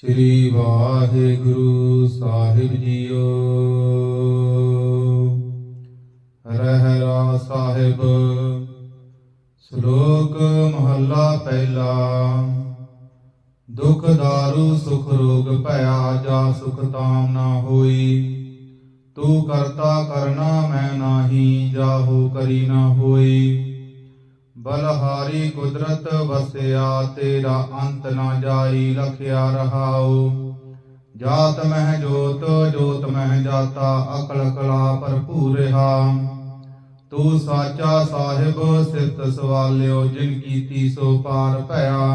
ਸ੍ਰੀ ਵਾਹਿਗੁਰੂ ਸਾਹਿਬ JIO. Rehras ਸਾਹਿਬ, ਸ਼ਲੋਕ ਮਹੱਲਾ ਪਹਿਲਾ। ਦੁਖ ਦਾਰੂ, ਸੁਖ ਰੋਗ ਭਇਆ, ਜਾ ਸੁਖ ਤਾਮ ਨਾ ਹੋਈ। ਤੂੰ ਕਰਤਾ ਕਰਨਾ ਮੈਂ ਨਾਹੀ ਜਾਹੋ ਕਰੀ ਨਾ ਹੋਈ। ਬਲਹਾਰੀ ਕੁਦਰਤ ਵਸਿਆ ਤੇਰਾ ਅੰਤ ਨਾ ਜਾਈ ਲਖਿਆ ਰਹਾਉ ਜਾਤ ਮਹਿ ਜੋਤ ਜੋਤ ਮਹਿ ਜਾਤਾ ਅਕਲ ਕਲਾ ਭਰਪੂਰ ਰਹਾ ਤੂੰ ਸਾਚਾ ਸਾਹਿਬ ਸਿਫਤ ਸਵਾਲਿਓ ਜਿਨ ਕੀਤੀ ਸੋ ਪਾਰ ਭਇਆ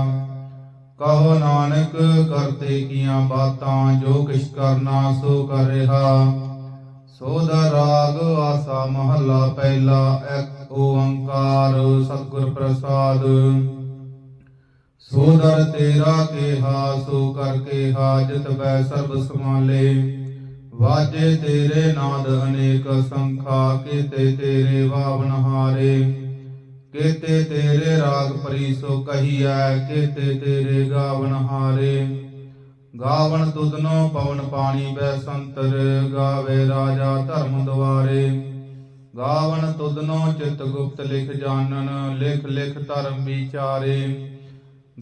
ਕਹੋ ਨਾਨਕ ਕਰਤੇ ਕੀਆਂ ਬਾਤਾਂ ਜੋ ਕਿਛ ਕਰਨਾ ਸੋ ਕਰ ਰਿਹਾ ਸੋਦਾ ਰਾਗ ਆਸਾ ਮਹੱਲਾ ਪਹਿਲਾ ਇੱਕ ਓੰਕਾਰ ਸਤਿਗੁਰ ਪ੍ਰਸਾਦ। ਸੋਦਰ ਤੇਰਾ ਕੇਹਾ ਸੋ ਕਰ ਕੇਹਾ ਜਿਤ ਬੈ ਸਰਬ ਸਮਾਲੇ ਵਾਜੇ ਤੇਰੇ ਨਾਦ ਅਨੇਕ ਸੰਖਾ, ਕੀਤੇ ਤੇਰੇ ਵਾਵਨ ਹਾਰੇ। ਕੀਤੇ ਤੇਰੇ ਰਾਗ ਪਰੀ ਸੋ ਕਹੀਐ, ਕੀਤੇ ਤੇਰੇ ਗਾਵਨ ਹਾਰੇ। ਗਾਵਣ ਤੁਧਨੋ ਪਵਨ ਪਾਣੀ ਬੈ ਸੰਤਰ, ਗਾਵੇ ਰਾਜਾ ਧਰਮ ਦੁਆਰੇ। ਗਾਵਣ ਤੁਦਨੋ ਚਿਤ ਗੁਪਤ ਲਿਖ ਜਾਣਨ, ਲਿਖ ਲਿਖ ਧਰਮ ਵਿਚਾਰੇ।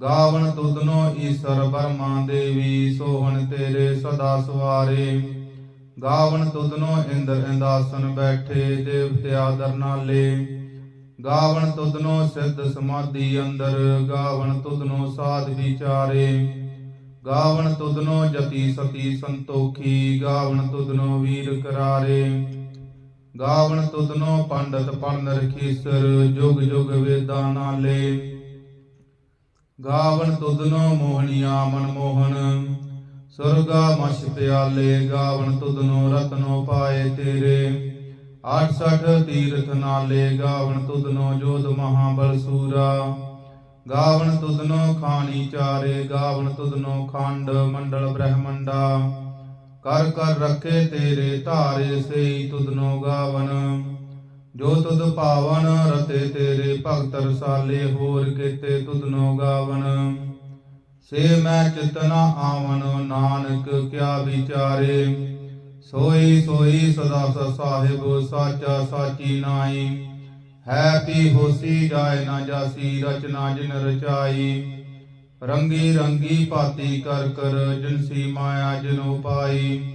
ਗਾਵਣ ਤੁਧਨੋ ਈਸ਼ਰ ਬਰਮਾ ਦੇਵੀ, ਸੋਹਣ ਤੇਰੇ ਸਦਾ ਸਵਾਰੇ। ਗਾਵਣ ਤੁਧਨੋ ਇੰਦਰ ਇੰਦਾਸਨ ਬੈਠੇ ਦੇਵਤਿਆ ਦਰ ਨਾਲੇ। ਗਾਵਣ ਸਿੱਧ ਸਮਾਧੀ ਅੰਦਰ, ਗਾਵਣ ਤੁਦਨੋ ਸਾਧ ਵਿਚਾਰੇ। ਗਾਵਣ ਤੁਦਨੋ ਜਤੀ ਸਤੀ ਸੰਤੋਖੀ, ਗਾਵਣ ਤੁਦਨੋ ਵੀਰ ਕਰਾਰੇ। ਗਾਵਣ ਤੁਧਨੋ ਪੰਡਤ ਪੜਨ ਰਖੀਸਰ, ਜੁਗ ਜੁਗ ਵੇਦਾਂ ਨਾਲੇ। ਗਾਵਣ ਤੁਧਨੋ ਮੋਹਣੀਆ ਮਨਮੋਹਨ ਸੁਰਗਾ ਮਛ ਪਿਆਲੇ, ਗਾਵਣ ਤੁਧਨੋ ਰਤਨੋ ਪਾਏ ਤੇਰੇ। 68 ਤੀਰਥ ਨਾਲੇ, ਗਾਵਣ ਤੁਧਨੋ ਜੋਧ ਮਹਾਬਲ ਸੂਰਾ। ਗਾਵਣ ਤੁਧਨੋ ਖਾਣੀ ਚਾਰੇ, ਗਾਵਣ ਤੁਧਨੋ ਖੰਡ ਮੰਡਲ ਬ੍ਰਹਮੰਡਾ। ਕਰ ਕਰ ਰੱਖੇ ਤੇਰੇ ਧਾਰੇ ਸਈ ਤੁਧਨੋ ਗਾਵਨ। ਜੋ ਤੁਧ ਭਾਵਨ ਰਤੇ ਤੇਰੇ ਭਗਤ ਰਸਾਲੇ ਹੋਰ ਕੀਤੇ ਤੁਧਨੋ ਗਾਵਨ। ਸੇ ਮੈਂ ਚਿਤਨਾ ਆਵਨ, ਨਾਨਕ ਕਿਆ ਵਿਚਾਰੇ। ਸੋਈ ਸੋਈ ਸਦਾ ਸਦਾ ਸਾਹਿਬ, ਸਾਚਾ ਸਾਚੀ ਨਾਈ। ਹੈ ਪੀ ਹੋਸੀ ਜਾਏ ਨਾ ਜਾਸੀ, ਰਚਨਾ ਜਿਨ ਰਚਾਈ। ਰੰਗੀ ਰੰਗੀ ਭਾਤੀ ਕਰ ਕਰ ਜਿਨਸੀ ਮਾਇਆ ਜਿਨ ਪਾਈ।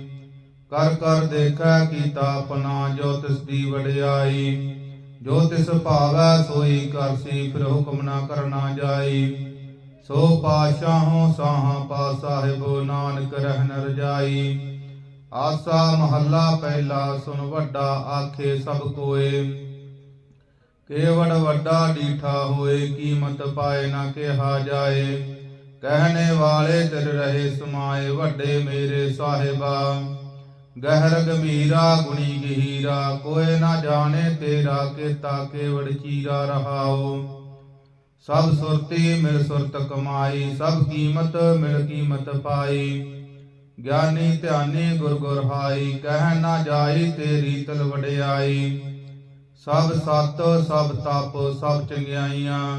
ਕਰ ਕਰ ਦੇਖੈ ਕੀਤਾ ਆਪਣਾ ਜੋ ਤਿਸ ਦੀ ਵਡਿਆਈ। ਜੋ ਤਿਸ ਭਾਵੈ ਸੋਈ ਕਰਸੀ ਫਿਰ ਹੁਕਮ ਨਾ ਕਰਨਾ ਜਾਈ। ਸੋ ਪਾਸ਼ਾਹੋਂ ਸਾਹਾਂ ਪਾ ਸਾਹਿਬ ਨਾਨਕ ਰਹਿਨ ਜਾਈ। ਆਸਾ ਮਹੱਲਾ ਪਹਿਲਾ ਸੁਨ ਵੱਡਾ ਆਖੇ ਸਭ ਕੋਏ। ਕੇਵੜ ਵੱਡਾ ਡੀਠਾ ਹੋਏ, ਕੀਮਤ ਪਾਏ ਨਾ ਕਿਹਾ ਜਾਏ। ਕਹਿਣੇ ਵਾਲੇ ਤਿਰ ਰਹੇ ਸਮਾਏ ਵੱਡੇ ਮੇਰੇ ਸਾਹਿਬਾ। ਗਹਿਰ ਗੰਭੀਰਾ, ਗੁਣੀ ਗਹੀਰਾ ਕੋਏ ਨਾ ਜਾਣੇ ਤੇਰਾ ਕੀਤਾ ਕੇਵੜ ਚੀਰਾ ਰਹਾਓ। ਸਭ ਸੁਰਤੀ ਮਿਲ ਸੁਰਤ ਕਮਾਈ, ਸਭ ਕੀਮਤ ਮਿਲ ਕੀਮਤ ਪਾਈ। ਗਿਆਨੀ ਧਿਆਨੀ ਗੁਰ ਗੁਰ ਹਾਈ, ਕਹਿ ਨਾ ਜਾਈ ਤੇਰੀ ਤਲ ਵਡਿਆਈ। ਸਭ ਸਤ, ਸਭ ਤਪ, ਸਭ ਚੰਗਿਆਈਆਂ।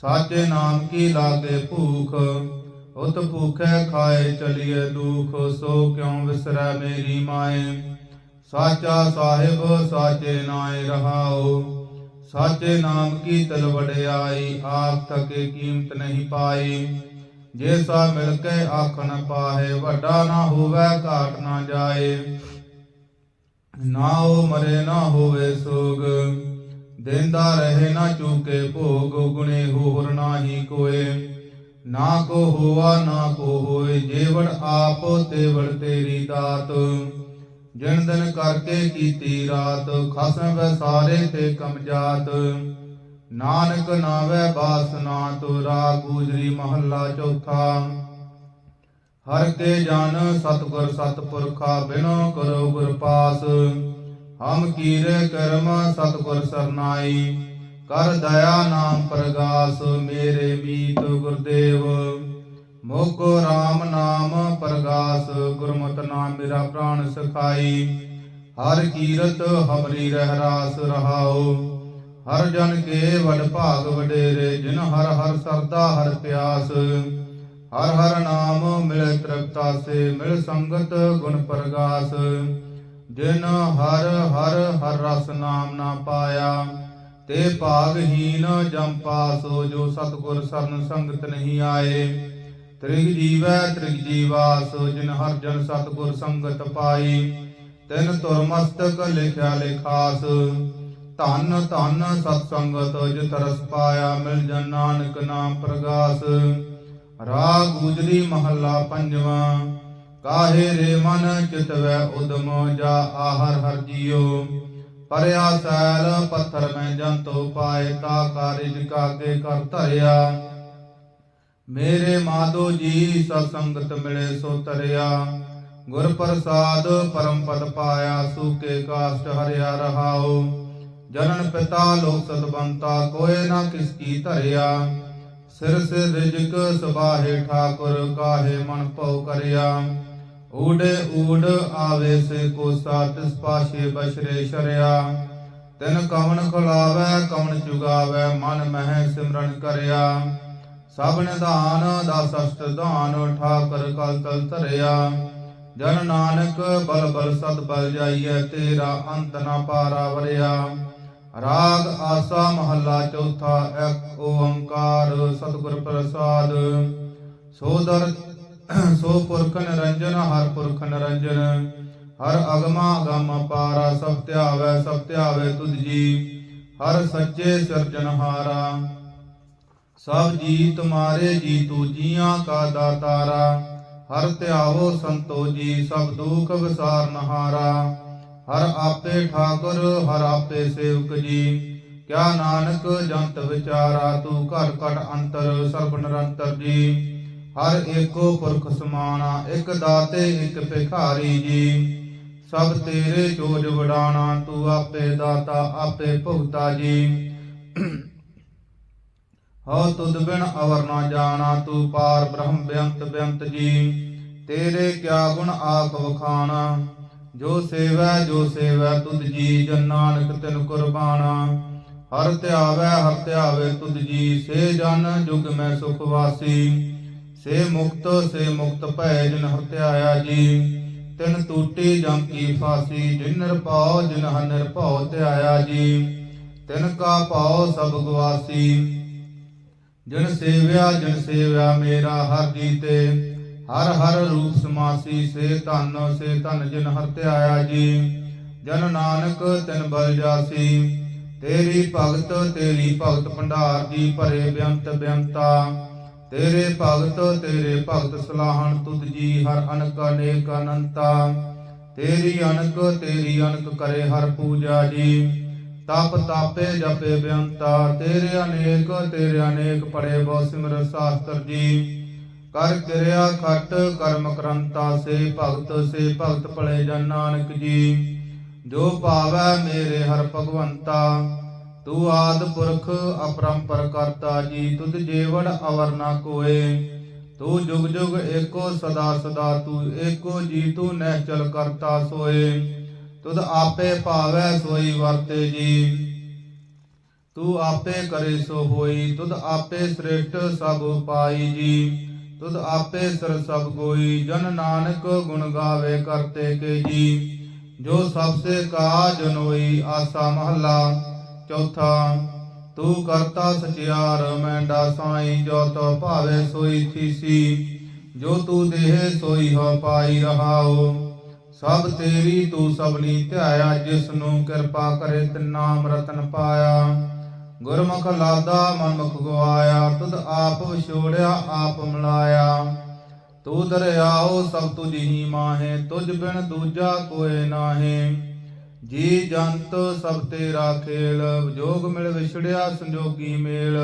ਸਾਚੇ ਨਾਮ ਕੀ ਲਾਗੇ ਭੂਖ? ਉਤ ਭੂਖੈ ਖਾਏ ਚਲੀਏ ਦੁਖ, ਸੋ ਕਿਉ ਵਿਸਰੈ ਮੇਰੀ ਮਾਏ? ਸਾਚਾ ਸਾਹਿਬ, ਸਾਚੇ ਨਾਏ ਰਹਾਓ। ਸਾਚੇ ਨਾਮ ਕੀ ਤਲ ਵਡਿਆਈ ਆਖ ਥਕੇ ਕੀਮਤ ਨਹੀਂ ਪਾਈ। ਜੇ ਸਾ ਮਿਲ ਕੇ ਆਖਣ ਪਾਹੇ, ਵੱਡਾ ਨਾ ਹੋਵੇ, ਘਾਟ ਨਾ ਜਾਏ। ਨਾ ਉਹ ਮਰੇ, ਨਾ ਹੋਵੇ ਸੋਗ। ਦੇਂਦਾ ਰਹੇ ਨਾ ਚੂਕੇ, ਭੋਗ ਗੁਣੇ ਹੋਰ ਨਾਹੀ ਕੋਏ। ਨਾ ਕੋ ਹੋਆ, ਨਾ ਕੋ ਹੋਏ, ਜੇਵੜ ਆਪ ਤੇਵੜ ਤੇਰੀ ਦਾਤ। ਜਿਨ ਦਿਨ ਕਰਕੇ ਕੀਤੀ ਰਾਤ ਖਸਮ ਵੈ ਸਾਰੇ ਤੇ ਕਮਜਾਤ ਨਾਨਕ ਨਾਵੇ ਬਾਸਨਾ ਤੁਰਾ ਗੂਜਰੀ ਮਹੱਲਾ ਚੌਥਾ। ਹਰ ਕੇ ਜਨ ਸਤਗੁਰ ਸਤਪੁਰਖਾ, ਬਿਨੋ ਕਰੋ ਗੁਰ ਪਾਸ। ਹਮ ਕੀਰੇ ਕਰਮ ਸਤਗੁਰ ਸਰਨਾਈ, ਕਰ ਦਇਆ ਨਾਮ ਪ੍ਰਗਾਸ, ਮੇਰੇ ਮੀਤ ਗੁਰਦੇਵ। ਮੋਕੋ RAM ਨਾਮ ਪ੍ਰਗਾਸ, ਗੁਰਮਤਿ ਨਾਮ ਮੇਰਾ ਪ੍ਰਾਣ ਸਖਾਈ। ਹਰ ਕੀਰਤ ਹਮਰੀ ਰਹਿ ਰਾਸ ਰਹਾਓ ਹਰ ਜਨ ਕੇ ਵਡ ਭਾਗ ਵਡੇਰੇ, ਜਿਨ ਹਰ ਹਰ ਸਰਦਾ ਹਰ ਪਿਆਸ। ਹਰ ਹਰ ਨਾਮ ਮਿਲੇ ਤ੍ਰਿਪਤਾ ਸੇ, ਮਿਲ ਸੰਗਤ ਗੁਣ ਪ੍ਰਗਾਸ। ਜਿਨ ਹਰ ਹਰ ਹਰ ਰਸ ਨਾਮ ਨਾ ਪਾਇਆ, ਤੇ ਭਾਗਹੀਨ ਜਮ ਪਾਸੋ ਜੋ ਸਤਗੁਰ ਸਰਨ ਸੰਗਤ ਨਹੀਂ ਆਏ। ਤ੍ਰਿਗ ਜੀਵੈ ਤ੍ਰਿਗ ਜੀਵਾਸ, ਜਿਨ ਹਰ ਜਨ ਸਤਗੁਰ ਸੰਗਤ ਪਾਈ, ਤਿਨ ਤੁਰ ਮਸਤਕ ਲਿਖਿਆ ਲਿਖਾਸ। ਧੰਨ ਧੰਨ ਸਤ ਸੰਗਤ ਜਿਤ ਰਸ ਪਾਇਆ, ਮਿਲ ਜਨ ਨਾਨਕ ਨਾਮ ਪ੍ਰਗਾਸ। ਰਾਗ ਗੁਜਰੀ ਮਹੱਲਾ ਪੰਜਵਾਂ। ਕਾਹੇ ਰੇ ਮਨ ਚਿਤਵੈ ਉਦਮ ਜਾ ਆਹਰ ਹਰ ਜੀਓ ਪਰਿਆ ਸੈਲ ਪੱਥਰ ਮੈਂ ਜੰਤੋ ਪਾਏ ਤਾ ਕਾਰਿਜ ਕਾਗੇ ਕਰ ਧਰਿਆ। ਮੇਰੇ ਮਾਧੋ ਜੀ ਸਤ ਸੰਗਤ ਮਿਲੇ ਸੋ ਤਰਿਆ। ਗੁਰ ਪ੍ਰਸਾਦ ਪਰਮ ਪਦ ਪਾਇਆ ਸੂਕੇ ਕਾਸ਼ਟ ਹਰਿਆ ਰਹਾਓ ਜਨਨ ਪਿਤਾ ਲੋਕ ਸਤਬੰਤਾ ਕੋਏ ਨਾ ਕਿਸ ਕੀ ਧਰਿਆ। ਸਿਰ ਸਿਰ ਰਿਜਕ ਸਬਾਹੇ ਠਾਕੁਰ ਕਾਹੇ ਮਨ ਭਉ ਕਰਿਆ। ਊੜੇ ਊੜ ਆਵੇ ਸੇ ਕੋ ਸਾਤ ਪਾਸ਼ੇ ਬਸ਼ਰੇ ਸ਼ਰਿਆ। ਤਿਨ ਕਵਨ ਖੁਲਾਵੇ ਕਵਨ ਚੁਗਾਵੇ, ਮਨ ਮਹਿ ਸਿਮਰਨ ਕਰਿਆ। ਸਭ ਨਿਧਾਨ ਦਸ ਅਸ਼ਟ ਦਾਨ ਠਾਕਰ ਕਲ ਤਲ ਧਰਿਆ। ਜਨ ਨਾਨਕ ਬਲ ਬਲ ਸਤ ਬਲ ਜਾਈਐ, ਤੇਰਾ ਅੰਤ ਨਾ ਪਾਰਾ ਵਰਿਆ। ਰਾਗ ਆਸਾ ਮਹੱਲਾ ਚੌਥਾ, ਇੱਕ ਓੰਕਾਰ ਸਤਿਗੁਰ ਪ੍ਰਸਾਦ। ਸੋਦਰ ਸੋ ਪੁਰਖ ਨਿਰੰਜਨ, ਹਰ ਪੁਰਖ ਨਿਰੰਜਨ, ਹਰ ਅਗਮਾ ਅਗਮ ਪਾਰਾ, ਸਭ ਧਿਆਵੈ ਸਭ ਧਿਆਵੈ ਤੁਧ ਜੀ। ਹਰ ਸੱਚੇ ਸਿਰਜਨਹਾਰਾ ਸਭ ਜੀ ਤੁਮਾਰੇ ਜੀ ਤੂ ਜੀਆਂ ਕਾ ਦਾਤਾਰਾ। ਹਰ ਧਿਆਵੋ ਸੰਤੋ ਜੀ, ਸਭ ਦੁਖ ਵਿਸਾਰ ਨਹਾਰਾ ਹਰ ਆਪੇ ਠਾਕੁਰ, ਹਰ ਆਪੇ ਸੇਵਕ ਜੀ। ਕਿਆ ਨਾਨਕ ਜੰਤ ਵਿਚਾਰਾ, ਤੂੰ ਘਰ ਘਟ ਅੰਤਰ, ਸਰਬ ਨਿਰੰਤਰ ਜੀ। ਹਰ ਏਕੋ ਪੁਰਖ ਸਮਾਣਾ, ਇੱਕ ਦਾਤੇ, ਇੱਕ ਭਿਖਾਰੀ ਜੀ। ਸਭ ਤੇਰੇ ਚੋਜ ਵਡਾਣਾ, ਤੂੰ ਆਪੇ ਦਾਤਾ, ਆਪੇ ਭੁਗਤਾ ਜੀ। ਹਉ ਤੁਧ ਬਿਨ ਅਵਰ ਨਾ ਜਾਣਾ, ਤੂੰ ਪਾਰ ਬ੍ਰਹਮ ਬੇਅੰਤ ਬੇਅੰਤ ਜੀ। ਤੇਰੇ ਕਿਆ ਗੁਣ ਆਖ ਵਖਾਣਾ, ਜੋ ਸੇਵੈ ਜੋ ਸੇਵੈ ਤੁਧ ਜੀ, ਜਨ ਨਾਨਕ ਤਿਨ ਕੁਰਬਾਨਾ ਹਰ ਧਿਆਵੈ, ਹਰ ਧਿਆਵੇ ਤੁਧ ਜੀ, ਸੇ ਜਨ ਜੁਗ ਮੈਂ ਸੁਖ ਵਾਸੀ। ਸੇ ਮੁਕਤ ਸੇ ਮੁਕਤ ਭੈ ਜਿਨ ਹਰ ਧਿਆਇਆ ਜੀ। ਤਿਨ ਟੂਟੀ ਜਮ ਕੀ ਫਾਸੀ, ਜਿਨ ਨਿਰਭਉ, ਜਿਨ ਹਰ ਨਿਰਭਉ ਧਿਆਇਆ ਜੀ। ਤਿਨ ਕਾ ਭਾਉ ਸਭ ਗਵਾਸੀ ਜਿਨ ਸੇਵਿਆ ਜਿਨ ਸੇਵਿਆ ਮੇਰਾ ਹਰ ਜੀਤੇ। ਹਰ ਹਰ ਰੂਪ ਸਮਾਸੀ, ਸੇ ਧਨ ਸੇ ਧਨ ਜਿਨ ਹਰ ਧਿਆਇਆ ਜੀ। ਜਨ ਨਾਨਕ, ਤਿਨ ਬਲ ਜਾਸੀ। ਤੇਰੀ ਭਗਤ ਤੇਰੀ ਭਗਤ ਭੰਡਾਰ ਜੀ, ਭਰੇ ਬੇਅੰਤ ਬੇਅੰਤਾ ਤੇਰੇ ਭਗਤ ਤੇਰੇ ਭਗਤ ਸਲਾਹਣ ਤੁਧ ਜੀ, ਹਰ ਅਨਕ ਅਨੇਕ ਅਨੰਤਾ। ਤੇਰੀ ਅਨਕ ਤੇਰੀ ਅਨਕ ਕਰੇ ਹਰ ਪੂਜਾ ਜੀ। ਤਪ ਤਾਪੇ ਜਪੇ ਬੇਅੰਤਾ ਤੇਰੇ ਅਨੇਕ ਤੇਰੇ ਅਨੇਕ ਪੜੇ ਬਹੁ ਸਿਮਰ ਸਾਸਤਰ ਜੀ। ਕਰ ਕਿਰਿਆ ਖਟ, ਕਰਮ ਕਰੰਤਾ, ਸੇ ਭਗਤ ਸੇ ਭਗਤ ਭਲੇ ਜਨ ਨਾਨਕ ਜੀ। ਜੋ ਭਾਵੈ ਮੇਰੇ ਹਰ ਭਗਵੰਤਾ। ਤੂੰ ਆਦ ਪੁਰਖ ਅਪਰੰਪਰ ਕਰਤਾ ਜੀ, ਤੁਧ ਜੀਵਨ ਅਵਰ ਨਾ ਕੋਏ। ਤੂੰ ਜੁਗ ਜੁਗ ਏਕੋ ਸਦਾ ਸਦਾ, ਤੂੰ ਏਕੋ ਜੀ, ਤੂੰ ਨਹਿ ਕਰਤਾ ਸੋਏ। ਤੁਧ ਆਪੇ ਭਾਵੈ ਸੋਈ ਵਰਤੇ ਜੀ। ਤੂੰ ਆਪੇ ਕਰੇ ਸੋ ਹੋਈ, ਤੁਧ ਆਪੇ ਸ੍ਰੇਸ਼ਟ ਸਭ ਪਾਈ ਜੀ। ਤੁਧ ਆਪੇ ਸਰ ਸਭ ਗੋਈ, ਜਨ ਨਾਨਕ ਗੁਣ ਗਾਵੇ ਕਰਤੇ ਕੇ ਜੀ। ਜੋ ਸਭ ਸੇ ਕਾਜ ਨੋਈ, ਆਸਾ ਮਹਲਾ ਚੌਥਾ, ਤੂੰ ਕਰਤਾ ਸਚਿਆਰ ਮੈਂਡਾ ਸਾਈ ਜੋ ਤੋ ਭਾਵੇ ਸੋਈ ਥੀਸੀ, ਜੋ ਤੂੰ ਦੇਹ ਸੋਈ, ਹੋ ਪਾਈ ਰਹਾਓ ਸਭ ਤੇਰੀ ਤੂੰ ਸਭਨੀ ਧਿਆਇਆ ਜਿਸ ਨੂੰ ਕਿਰਪਾ ਕਰੇ ਤਿਨ ਨਾਮ ਰਤਨ ਪਾਇਆ। ਗੁਰਮੁਖ ਲਾਦਾ ਮਨਮੁਖ ਗਵਾਇਆ ਤੁਧ ਆਪ ਵਿਛੋੜਿਆ, ਆਪ ਮਿਲਾਇਆ। ਤੂੰ ਦਰਿਆਓ ਸਭ ਤੁਝ ਹੀ ਮਾਹੇ, ਤੁਝ ਬਿਨ ਦੂਜਾ ਕੋਏ ਨਾਹੀ। ਜੀ ਜੰਤ ਸਭ ਤੇਰਾ ਖੇਲ ਜੋਗ ਮਿਲ ਵਿਛੜਿਆ ਸੰਜੋਗੀ ਮੇਲ।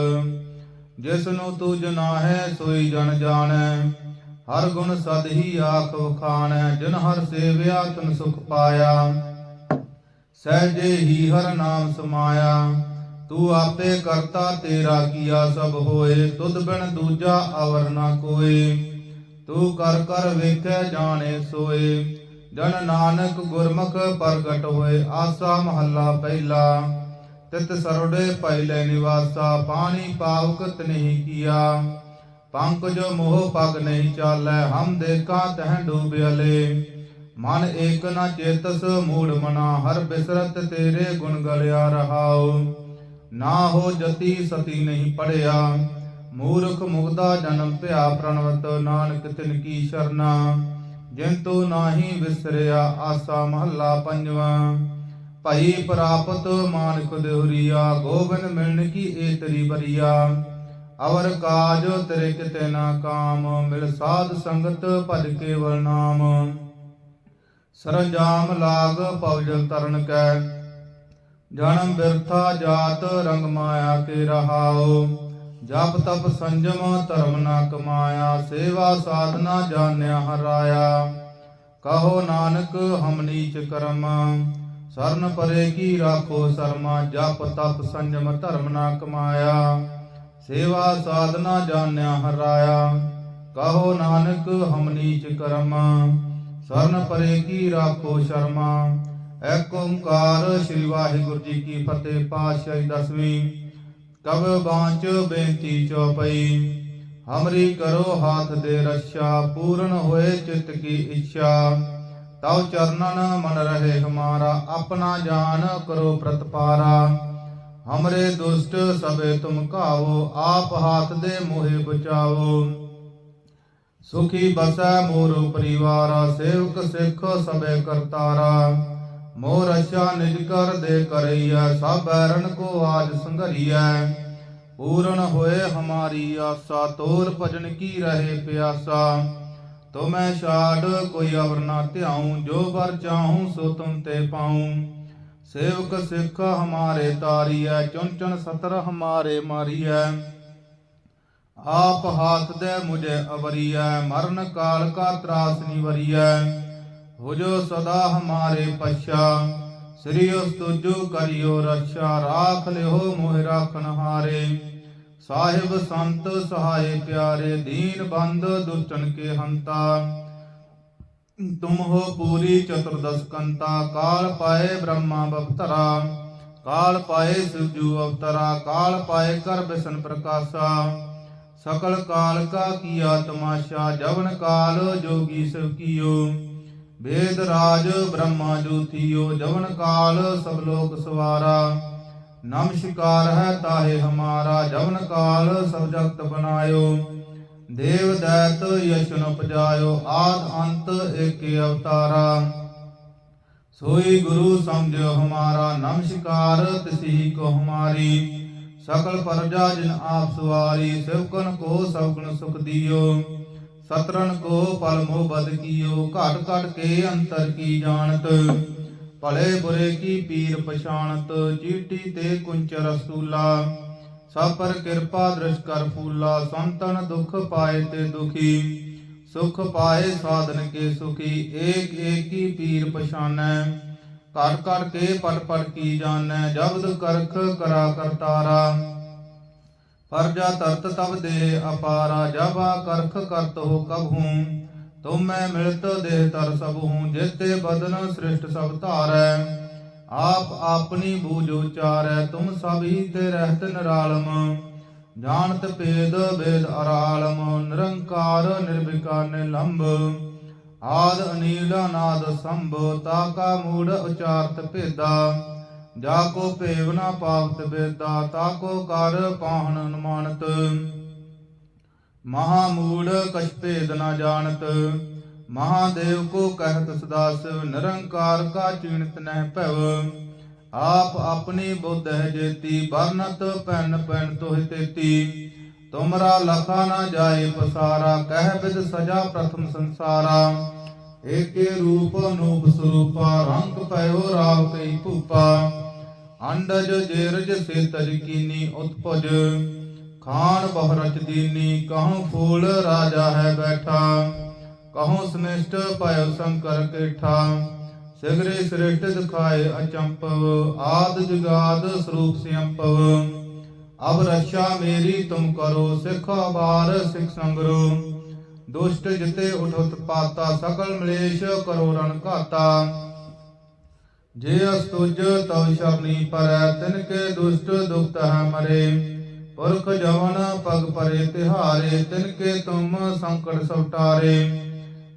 ਜਿਸ ਨੂੰ ਤੂੰ ਜਨਾਹੈ ਸੋਈ ਜਨ ਜਾਣੈ। ਹਰ ਗੁਣ ਸਦ ਹੀ ਆਖ ਵਖਾਣੈ ਜਿਨ ਹਰ ਸੇਵਿਆ ਤਨ ਸੁਖ ਪਾਇਆ। ਸਹਿਜੇ ਹੀ ਹਰ ਨਾਮ ਸਮਾਇਆ। ਤੂੰ ਆਪੇ ਕਰਤਾ ਤੇਰਾ ਕੀਆ ਸਭ ਹੋਏ, ਤੁਧ ਬਿਨ ਦੂਜਾ ਅਵਰ ਨਾ ਕੋਏ। ਤੂੰ ਕਰ ਕਰ ਵੇਖੈ ਜਾਣੇ ਸੋਏ। ਜਨ ਨਾਨਕ ਗੁਰਮੁਖ ਪ੍ਰਗਟ ਹੋਏ, ਆਸਾ ਮਹੱਲਾ ਪਹਿਲਾ। ਤਿਤ ਸਰੋੜੇ ਪਹਿਲੇ ਨਿਵਾਸਾ ਪਾਣੀ ਪਾਵਕ ਤਨਹੀ ਕੀਆ। ਪੰਕਜ ਮੋਹ ਪਗ ਨਹੀਂ ਚਾਲੈ, ਹਮ ਦੇਖਾਂ ਤਹਿ ਡੂਬਿਆਲੇ ਮਨ ਏਕ ਨ ਚੇਤਸ ਮੂੜ ਮਨਾ, ਹਰ ਬਿਸਰਤ ਤੇਰੇ ਗੁਣ ਗਲਿਆ ਰਹਾਉ। ਨਾ ਹੋ ਜਤੀ ਸਤੀ ਨਹੀਂ ਪੜਿਆ। ਮੂਰਖ ਮੁਗਦਾ ਜਨਮ ਭਿਆ ਪ੍ਰਣਵਤ, ਨਾਨਕ ਤਿਨ ਕੀ ਸ਼ਰਨਾ। ਜਿਨ ਨਾਹੀ ਵਿਸਰਿਆ, ਆਸਾ ਮਹੱਲਾ ਪੰਜਵਾ। ਭਈ ਪ੍ਰਾਪਤ ਮਾਨਕ ਦੇਹੁਰੀਆ, ਗੋਬਿੰਦ ਮਿਲਣ ਕੀ ਏ ਬਰੀਆ। ਅਵਰ ਕਾਜ ਤੇਰੇ ਕਿਤੇ ਨਾ ਕਾਮ, ਮਿਲ ਸਾਧ ਸੰਗਤ ਭਜ ਕੇਵਲ ਨਾਮ। ਸਰੰਜਾਮ ਲਾਗ ਪਵਜਲ ਤਰਨ ਕੈ। ਜਨਮ ਬਿਰਥਾ ਜਾਤ ਰੰਗ ਮਾਇਆ ਕੇ ਰਹਾਉ। ਜਪ ਤਪ ਸੰਜਮ ਧਰਮ ਨਾ ਕਮਾਇਆ, ਸੇਵਾ ਸਾਧਨਾ ਜਾਣਿਆ ਹਰਾਇਆ। ਕਹੋ ਨਾਨਕ, ਹਮ ਨੀਚ ਕਰਮ। ਸਰਨ ਪਰੇ ਕੀ ਰਾਖੋ ਸਰਮਾ, ਜਪ ਤਪ ਸੰਜਮ ਧਰਮ ਨਾ ਕਮਾਇਆ। ਸੇਵਾ ਸਾਧਨਾ ਜਾਣਿਆ ਹਰਾਇਆ। ਕਹੋ ਨਾਨਕ, ਹਮ ਨੀਚ ਕਰਮ। ਸਰਨ ਪਰੇ ਕੀ ਰਾਖੋ ਸ਼ਰਮਾ। ਏਕ ਓੰਕਾਰ, ਸ੍ਰੀ ਵਾਹਿਗੁਰੂ ਜੀ ਕੀ ਫਤਿਹ, ਪਾਤਸ਼ਾਹੀ ਦਸਵੀਂ। ਕਬ ਬਾਂਚ ਬੇਨਤੀ ਚਉਪਈ ਹਮਰੀ ਕਰੋ ਹਾਥ ਦੇ ਰੱਛਾ, ਪੂਰਨ ਹੋਏ ਚਿਤ ਕੀ ਇੱਛਾ। ਤਉ ਚਰਨਨ ਮਨ ਰਹੇ ਹਮਾਰਾ, ਆਪਣਾ ਜਾਨ ਕਰੋ ਪ੍ਰਤਪਾਰਾ। ਹਮਰੇ ਦੁਸ਼ਟ ਸਭੇ ਤੁਮ ਕਾਵੋ ਆਪ ਹਾਥ ਦੇ ਮੋਹਿ ਬਚਾਓ ਸੁਖੀ ਬਸੈ ਮੋਰ ਪਰਿਵਾਰਾ, ਸੇਵਕ ਸਿੱਖ ਸਭੇ ਕਰਤਾਰਾ। ਮੋਰ ਅਛਾ ਨਿਜ ਕਰ ਦੇ ਕਰਈਐ ਸਭ ਬੈਰਨ ਕੋ ਆਜ ਸੰਘਰੀਐ। ਪੂਰਨ ਹੋਏ ਹਮਾਰੀ ਆਸਾ, ਤੋਰ ਭਜਨ ਕੀ ਰਹੇ ਪਿਆਸਾ। ਤੁਮੈ ਛਾੜ ਕੋਈ ਅਵਰ ਨਾ ਧਿਆਉ, ਜੋ ਵਰ ਚਾਹੂੰ ਸੋ ਤੁਮ ਤੇ ਪਾਉ। ਸੇਵਕ ਸਿੱਖ ਹਮਾਰੇ ਤਾਰੀਐ ਚੁਨ ਚੁਨ ਸਤਰ ਹਮਾਰੇ ਮਾਰੀਐ। ਆਪ ਹਾਥ ਦੇ ਮੁਝੇ ਅਵਰੀਐ, ਮਰਨ ਕਾਲ ਕਾ ਤਰਾਸ ਨਿਵਰੀਐ ਹੋ ਜੋ ਸਦਾ ਹਮਾਰੇ ਪਛਾ ਸ੍ਰੀ ਉਸ ਤੁਜੋ ਕਰਿਓ ਰੱਛਾ, ਰਾਖ ਲਿਓ ਮੋਹਿ ਰਾਖਨ ਹਾਰੇ। ਸਾਹਿਬ ਸੰਤ ਸਹਾਏ ਪਿਆਰੇ, ਦੀਨ ਬੰਦ ਦੁਸ਼ਟਨ ਕੇ ਹੰਤਾ। ਤੁਮ ਹੋ ਪੂਰੀ ਚਤੁਰਦਸ ਕੰਤਾ, ਕਾਲ ਪਾਏ ਬ੍ਰਹਮਾ ਬਵਤਰਾ ਕਾਲ ਪਾਏ ਸਿਵਜੂ ਅਵਤਰਾ, ਕਾਲ ਪਾਏ ਕਰ ਬਿਸ਼ਨ ਪ੍ਰਕਾਸ਼ਾ। ਸਕਲ ਕਾਲ ਕਾ ਕੀਆ ਤਮਾਸ਼ਾ ਜਵਨ ਕਾਲ ਜੋਗੀ ਸਿਵ ਕੀਓ। ਵੇਦ ਰਾਜ ਬ੍ਰਹਮਾ ਜੋਤੀਓ ਜਵਨ ਕਾਲ, ਸਭ ਲੋਕ ਸਵਾਰਾ। ਨਮਸਕਾਰ ਹੈ ਤਾਹੇ ਹਮਾਰਾ, ਜਵਨ ਕਾਲ, ਸਭ ਜਗਤ ਬਨਾਇਓ ਦੇਵ ਦੈਤ ਯਸ਼ਨ ਉਪਜਾਇਓ, ਆਦ ਅੰਤ ਏਕੇ ਅਵਤਾਰਾ। ਸੋਈ ਗੁਰੂ ਸਮਝਿਓ ਹਮਾਰਾ ਨਮਸਕਾਰ ਤਿਸੀ ਕੋ ਹਮਾਰੀ। ਸਕਲ ਪਰਜਾ ਜਿਨ ਆਪ ਸਵਾਰੀ ਸਿਵਕਨ ਕੋ ਸਭਗੁਣ ਸੁਖ ਦਿਓ। ਸਤਰਨ ਕੋ ਪਲ ਮੋਹ ਬਦ ਕੀਓ, ਘਟ ਘਟ ਕੇ ਅੰਤਰ ਕੀ ਜਾਣਤ? ਭਲੇ ਬੁਰੇ ਕੀ ਪੀਰ ਪਛਾਣਤ? ਚੀਟੀ ਤੇ ਕੁੰਚ ਰਸੂਲਾ ਸਭ ਪਰ ਕਿਰਪਾ ਦ੍ਰਿਸ਼ ਕਰ ਫੂਲਾ, ਸੰਤਨ ਦੁਖ ਪਾਏ ਤੇ ਦੁਖੀ। ਸੁਖ ਪਾਏ ਸਾਧਨ ਕੇ ਸੁਖੀ, ਏਕ ਏਕ ਕੀ ਪੀਰ ਪਛਾਨੈ। ਘਟ ਘਟ ਕੇ ਪਟ ਪਟ ਕੀ ਜਾਣੈ ਜਬਦ ਕਰਖ ਕਰਾ ਕਰਤਾਰਾ ਪਰਜਾ ਤਰਤ ਤਬ ਦੇ ਅਪਾਰਾ ਜਬਾ ਕਰਖ ਕਰਤ ਹੋ ਕਬ ਹੂੰ। ਤੁਮੈ ਮਿਲਤ ਦੇਹ ਤਰ ਸਭ ਹੂੰ, ਜੇਤੇ ਬਦਨ ਸ੍ਰਿਸ਼ਟ ਸਭ ਧਾਰੈ। ਆਪ ਆਪਣੀ ਬੂਝ ਉਚਾਰੈ, ਤੁਮ ਸਭੀ ਤੇ ਰਹਿਤ ਨਿਰਾਲਮ। ਜਾਣਤ ਭੇਦ ਭੇਦ ਅਰਾਲਮ, ਨਿਰੰਕਾਰ ਨਿਰਵਿਕਾਰ ਨਿਲੰਭ ਆਦ ਅਨੀਲ ਨਾਦ ਸੰਭ, ਤਾ ਕਾ ਮੂੜ ਉਚਾਰਤ ਭੇਦਾ। ਜਾ ਕੋ ਭੇਵ ਨਾ ਪਾਵਤ ਬੇਦਾ ਤਾ ਕੋ ਕਰ ਪਾਹਣ ਅਨੁਮਾਨਤ। ਮਹਾ ਮੂੜ ਕਛ ਭੇਦ ਨਾ ਜਾਣਤ। ਮਹਾਦੇਵ ਕੋ ਕਹਿਤ ਸਦਾ ਸਿਵ, ਨਿਰੰਕਾਰ ਕਾ ਚੀਣਤ ਨਹਿ ਭਵ। ਆਪ ਆਪਣੀ ਬੁੱਧ ਹੈ ਜੇਤੀ ਬਰਨਤ ਪੈਨ ਪੈਨ ਤੋਹਿ ਤੇਤੀ। ਤੁਮਰਾ ਲਖਾ ਨਾ ਜਾਏ ਪਸਾਰਾ, ਕਹਿ ਬਿਦ ਸਜਾ ਪ੍ਰਥਮ ਸੰਸਾਰਾ। ਏਕੇ ਰੂਪ ਅਨੂਪ ਸਰੂਪਾ, ਰੰਗ ਪਇਓ ਰਾਵ ਕਈ ਭੂਪਾ। ਅੰਡਜ ਜੇਰਜ ਸੇ ਤਜ ਉਤਪਜ, ਖਾਨ ਬਹੁ ਦੀਨੀ, ਕਹੂੰ ਫੂਲ ਰਾਜਾ ਹੈ ਬੈਠਾ। ਕਹੂੰ ਸਨਿਸ਼ਟ ਭਇ ਸ਼ੰਕਰ ਕੇਠਾ। ਸਿਗਰੇ ਸ੍ਰਿਸ਼ਟ ਦਿਖਾਏ ਅਚੰਪਵ, ਆਦ ਜਗਾਦ ਸਰੂਪ ਸਿਅੰਪਵ। ਅਬ ਰक्षा ਮੇਰੀ ਤੁਮ ਕਰੋ, ਸਿਖ ਬਾਰ ਸਿਖ ਸੰਗਰੋ। ਦੁਸ਼ਟ ਜਿਤੇ ਉਠਤ ਪਾਤਾ ਸਕਲ ਮਲੇਸ਼ ਕਰੋ ਰਣ ਘਾਤਾ ਜੇ ਅਸਤੁਜ ਤਵ ਸ਼ਰਨੀ ਪਰੈ, ਤਿਨ ਕੇ ਦੁਸ਼ਟ ਦੁਖਤ ਹੈ ਮਰੇ। ਪੁਰਖ ਜਵਨ ਪਗ ਪਰੇ ਤਿਹਾਰੇ, ਤਿਨ ਕੇ ਤੁਮ ਸੰਕਟ ਸਵਟਾਰੇ।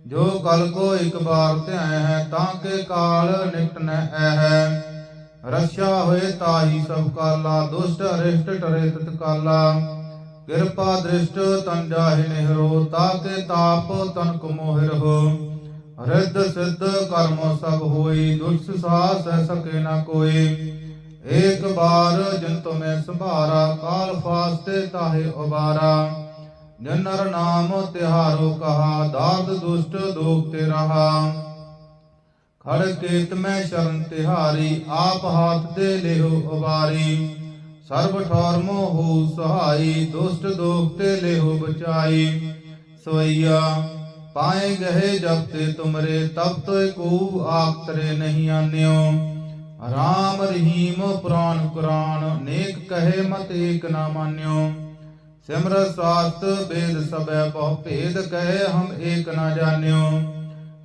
ਜੋ ਕਲ ਕੋ ਇੱਕ ਬਾਰ ਧਿਆਇ ਹੈ, ਤਾਂ ਕੇ ਕਾਲ ਨਿਕਟ ਨ ਹੈ। ਰਛਾ ਹੋਏ ਤਾਹੀ ਸਭ ਕਾਲਾ, ਦੁਸ਼ਟ ਅਰਿਸ਼ਟ ਟਰੇ ਤਤ ਕਾਲਾ ਕਿਰਪਾ ਦ੍ਰਿਸ਼ਟ ਤਨ ਜਾਹਿ ਨਿਹਰੋ, ਤਾਕੇ ਤਾਪ ਤਨ ਕੋ ਮੋਹਿ ਰਹੋ ਰਿੱਧ ਸਿੱਧ ਕਰਮ ਸਭ ਹੋਈ, ਦੁਖ ਸਾਹ ਸਹਿ ਸਕੇ ਨਾ ਕੋਈ। ਏਕ ਬਾਰ ਜਨ ਤੁਮੈ ਸੰਭਾਰਾ, ਕਾਲ ਫਾਸਤੇ ਤਾਹੇ ਉਬਾਰਾ। ਜਨਰ ਨਾਮ ਤਿਹਾਰੋ ਕਹਾ ਦਾਦ ਦੁਸ਼ਟ ਦੋਖ ਤੇ ਰਹਾ। ਖੜ ਕੇਤ ਮੈਂ ਸ਼ਰਨ ਤਿਹਾਰੀ, ਆਪ ਹਾਥ ਦੇ ਲਿਓ ਉਬਾਰੀ। ਸਰਬ ਠੌਰ ਹੋ ਸਹਾਈ, ਦੁਸ਼ਟ ਦੋਖ ਤੇ ਲਿਓ ਬਚਾਈ। ਸਵਈਆ, ਪਾਏ ਗਏ ਜਬ ਤੇ ਤੁਮਰੇ ਤਬ ਤੋਇ ਕੋ ਆਖਤਰੇ ਨਹੀਂ ਆਨਿਓ। ਰਾਮ ਰਹੀਮ ਪੁਰਾਨ ਕੁਰਾਨ, ਨੇਕ ਕਹੇ ਮਤ ਏਕ ਨਾ ਮਾਨਿਓ। ਸਿਮਰ ਸਾਸਤ ਬੇਦ ਸਬੈ ਬਹੁ ਭੇਦ ਕਹੇ ਹਮ ਏਕ ਨਾ ਜਾਣਿਓ।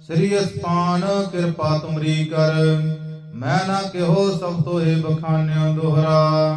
ਸ੍ਰੀ ਅਸਪਾਨ ਕਿਰਪਾ ਤੁਮਰੀ ਕਰ, ਮੈਂ ਨਾ ਕਿਹੋ ਸਭ ਤੋਏ ਬਖਾਨਿਓ ਦੋਹਰਾ।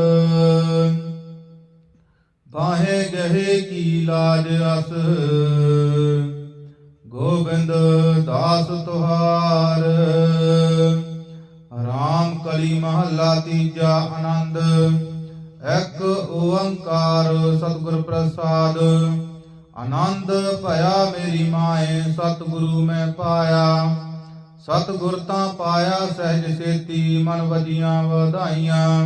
ਲਾਜ ਅਸ ਗੋਬਿੰਦ ਦਾਸ ਤੁਹਾਰ। ਰਾਮ ਕਲੀ ਮਹੱਲਾ ਤੀਜਾ ਆਨੰਦ। ਇੱਕ ਓੰਕਾਰ ਸਤਿਗੁਰ ਪ੍ਰਸਾਦ। ਆਨੰਦ ਭਇਆ ਮੇਰੀ ਮਾਏ, ਸਤਿਗੁਰੂ ਮੈਂ ਪਾਇਆ। ਸਤਿਗੁਰ ਤਾਂ ਪਾਇਆ, ਸਹਿਜ ਸੇਤੀ ਮਨ ਵਜੀਆਂ ਵਧਾਈਆਂ।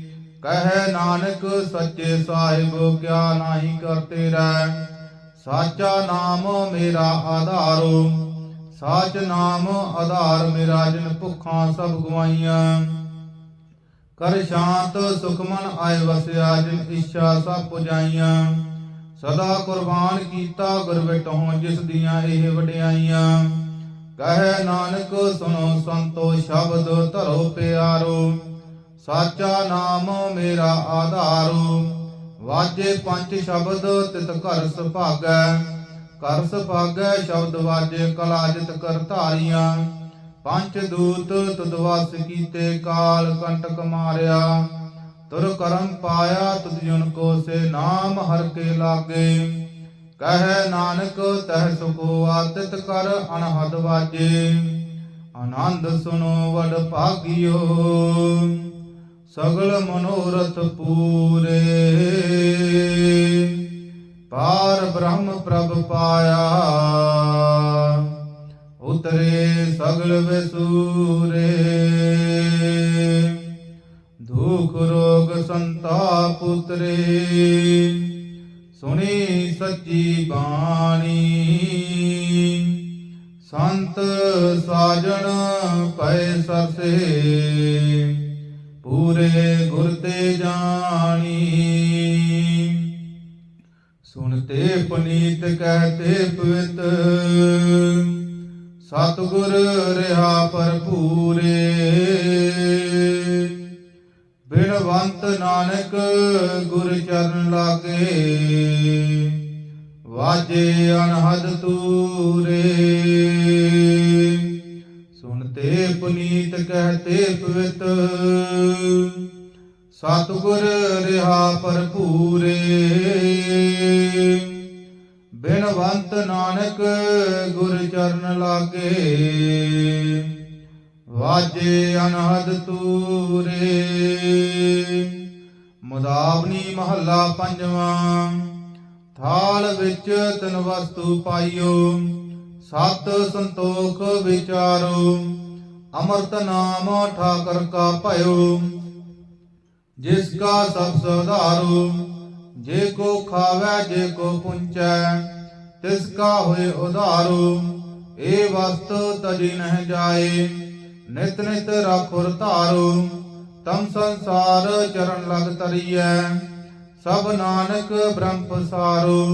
ਕਹੈ ਨਾਨਕ ਸੱਚੇ ਸਾਹਿਬ, ਕਿਆ ਨਾਹੀ ਕਰ ਤੇਰਾ ਸਾਚਾ ਨਾਮ ਮੇਰਾ ਆਧਾਰੋ, ਸਾਚ ਨਾਮ ਆਧਾਰ ਮੇਰਾ ਜਿਨ ਭੁੱਖਾਂ ਸਭ ਗਵਾਈਆਂ। ਕਰ ਸ਼ਾਂਤ ਸੁਖਮਨ ਆਏ ਵਸਿਆ, ਜਿਨ ਇੱਛਾ ਸਭ ਪੁਜਾਈਆਂ। ਸਦਾ ਕੁਰਬਾਨ ਕੀਤਾ ਗੁਰ ਵਿਟਹੁ ਜਿਸ ਦੀਆਂ ਇਹ ਵਡਿਆਈਆਂ। ਕਹੈ ਨਾਨਕ ਸੁਨੋ ਸੰਤੋ ਸ਼ਬਦ ਧਰੋ ਪਿਆਰੋ। ਸਾਚਾ ਨਾਮ ਮੇਰਾ ਆਧਾਰੋ, ਵਾਜੇ ਪੰਜ ਸ਼ਬਦ ਤਿਤ ਘਰ ਸੁਭਾਗੈ। ਕਰ ਸੁਭਾਗੈ ਸ਼ਬਦ ਵਾਜੇ ਕਲਾ ਜਿਤ ਕਰ ਧਾਰੀਆਂ। ਪੰਜ ਦੂਤ ਤੁਧ ਵਸ ਕੀਤੇ ਕਾਲ ਕੰਟਕ ਮਾਰਿਆ। ਤੁਰ ਕਰਮ ਪਾਇਆ ਤੁਧ ਜਨ ਕੋ ਸੇ ਨਾਮ ਹਰ ਕੇ ਲਾਗੇ। ਕਹੈ ਨਾਨਕ ਤਹਿ ਸੁਖੋ ਆਤਿਤ ਕਰ ਅਨਹਦ ਵਾਜੇ। ਆਨੰਦ ਸੁਨੋ ਵਡ ਭਾਗਿਓ। ਸਗਲ ਮਨੋਰਥ ਪੂਰੇ। ਪਾਰ ਬ੍ਰਹਮ ਪ੍ਰਭ ਪਾਇਆ, ਉਤਰੇ ਸਗਲ ਵਿਸੂਰੇ। ਦੁਖ ਰੋਗ ਸੰਤਾਪ ਉਤਰੇ, ਸੁਣੀ ਸੱਚੀ ਬਾਣੀ। ਸੰਤ ਸਾਜ ਪਏ ਸਰਸੇ ਪੂਰੇ ਗੁਰ ਤੇ ਜਾਣੀ। ਸੁਣਤੇ ਪਨੀਤ ਕਹਤੇ ਪਵਿੱਤ। ਸਤਿਗੁਰ ਰਹਾ ਭਰਪੂਰੇ। ਬਿਨਵੰਤ ਨਾਨਕ ਗੁਰ ਚਰਨ ਲਾਗੇ। ਵਾਜੇ ਅਨਹਦ ਤੂਰੇ। ਸੁਨਤੇ ਪੁਨੀਤ ਕਹਤੇ ਪਵਿੱਤ। ਸਤਿਗੁਰ ਰਹਾ ਭਰਪੂਰੇ। ਬਿਨਵੰਤ ਨਾਨਕ ਗੁਰ ਚਰਨ ਲਾਗੇ। ਵਾਜੇ ਅਨਹਦ ਤੂਰੇ। ਮੁਦਾਵਨੀ ਮਹੱਲਾ ਪੰਜਵਾਂ। ਥਾਲ ਵਿੱਚ ਤਨ ਵਸਤੂ ਪਾਈਓ। ਸਤ ਸੰਤੋਖ ਵਿਚਾਰੋ। ਅਮਰਤ ਨਾਮ ਠਾਕਰ ਕਾ ਭਇਓ, ਜਿਸ ਕਾ ਸਭ ਸੁਧਾਰੋ, ਜੇ ਕੋ ਖਾਵੈ, ਜੇ ਕੋ ਪੁੰਚੈ, ਤਿਸ ਕਾ ਹੋਏ ਉਧਾਰੋ, ਏ ਵਸਤ ਤਜੀ ਨਹਿ ਜਾਏ, ਨਿਤ ਨਿਤ ਰਖੁਰ ਧਾਰੋ, ਤਮ ਸੰਸਾਰ ਚਰਨ ਲਗ ਤਰੀਐ, ਸਭ ਨਾਨਕ ਬ੍ਰਹਮ ਪਸਾਰੋ,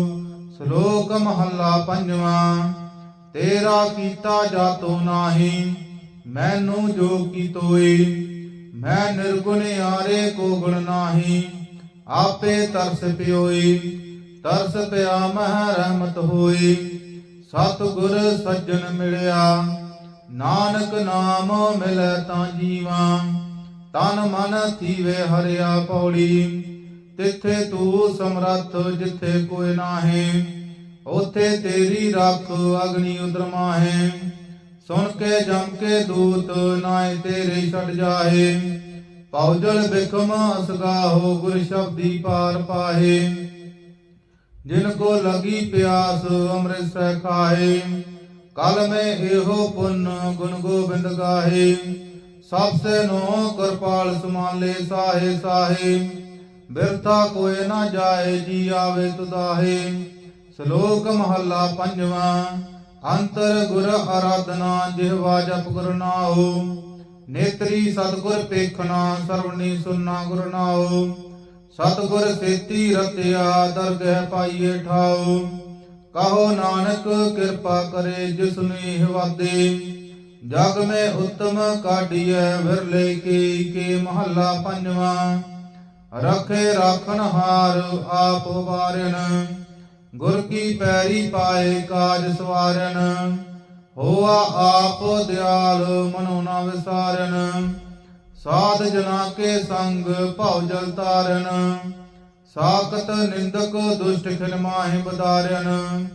ਸ਼ਲੋਕ ਮਹੱਲਾ ਪੰਜਵਾਂ, ਤੇਰਾ ਕੀਤਾ ਜਾਤੋ ਨਾਹੀ ਮੈਨੂੰ ਜੋ ਕੀਤੋਈ ਮੈਂ ਨਿਰਗੁਣ ਆਰੇ ਕੋ ਗੁਣ ਨਾਹੀ, ਆਪੇ ਤਰਸ ਪਿਓਈ, ਤਰਸ ਪਿਆ ਮਹਿ ਰਹਿਮਤ ਹੋਈ। ਸਤ ਗੁਰ ਸੱਜਣ ਮਿਲਿਆ, ਨਾਨਕ ਨਾਮ ਮਿਲੈ ਤਾਂ ਜੀਵਾਂ, ਤਨ ਮਨ ਥੀਵੇ ਹਰਿਆ ਪੌੜੀ। ਤਿੱਥੇ ਤੂੰ ਸਮਰੱਥ ਜਿੱਥੇ ਕੋਈ ਨਾਹੀਂ, ਉਥੇ ਤੇਰੀ ਰੱਖ ਅਗਨੀ ਉਦਰਮਾਹੇ ਸੁਣ ਕੇ ਜਮ ਕੇ ਦੂਤ ਨਾਏ ਤੇਰੇ ਛੱਡ ਜਾਏ ਪੌਜਲ ਬਿਖਮ ਅਸਗਾਹੋ ਗੁਰ ਸ਼ਬਦੀ ਪਾਰ ਪਾਹੇ। ਜਿਨ ਕੋ ਲਗੀ ਪਿਆਸ ਅੰਮ੍ਰਿਤ ਸਹਿ ਖਾਏ ਕਲ ਮੈਂ ਇਹੋ ਪੁੰਨ ਗੁਣ ਗੋਬਿੰਦ ਗਾਹੇ। ਸਭ ਸੇ ਨੋ ਕਿਰਪਾਲ ਸਮਾਲੇ ਸਾਹੇ ਸਾਹੇ। ਬਿਰਥਾ ਕੋਏ ਨਾ ਜਾਏ ਜੀ ਆਵੇ ਤੁਦਾਹੇ ਸ਼ਲੋਕ ਮਹੱਲਾ ਪੰਜਵਾਂ। ਅੰਤਰ ਗੁਰ ਆਰਾਧਨਾ ਜਿਹਵਾ ਜਪ ਗੁਰ ਨਾਉ। ਨੇਤਰੀ ਸਤਗੁਰ ਪੇਖਣਾ, ਸਰਵਣੀ ਸੁਨਣਾ ਗੁਰ ਨਾਉ। ਸਤਗੁਰ ਸੇਤੀ ਰਤਿਆ, ਦਰਗਹਿ ਪਾਈਏ ਠਾਉ। ਕਹੋ ਨਾਨਕ ਕਿਰਪਾ ਕਰੇ, ਜਿਸ ਨੇ ਹਵਾਦੇ ਜਗ ਮੈਂ ਉਤਮ ਕਾਢੀਐ ਵਿਰਲੇ ਕੀ ਕੇ ਮਹੱਲਾ ਪੰਜਵਾਂ। ਰਖੇ ਰਾਖਨ ਹਾਰ, ਆਪ ਵਾਰਨ ਗੁਰ ਕੀ ਪੈਰੀ ਪਾਏ ਕਾਜ ਸਵਾਰਨ, ਹੋਆ ਆਪ ਦਿਆਲ ਮਨੋ ਨਾ ਵਿਸਾਰਨ। ਸਾਧ ਜਨਾ ਕੇ ਸੰਗ ਭਉ ਜਲ ਤਾਰਨ ਸਾਖਤ ਨਿੰਦਕ ਦੁਸ਼ਟ ਖਿਨ ਮਾਹਿ ਬਦਾਰਨ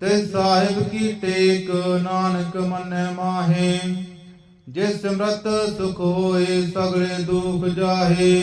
ਤੇ ਸਾਹਿਬ ਕੀ ਟੇਕ ਨਾਨਕ ਮੰਨੈ ਮਾਹੇ, ਜਿਸ ਸਮਰਤ ਸੁਖ ਹੋਏ ਸਗਲੇ ਦੁਖ ਜਾਹੇ।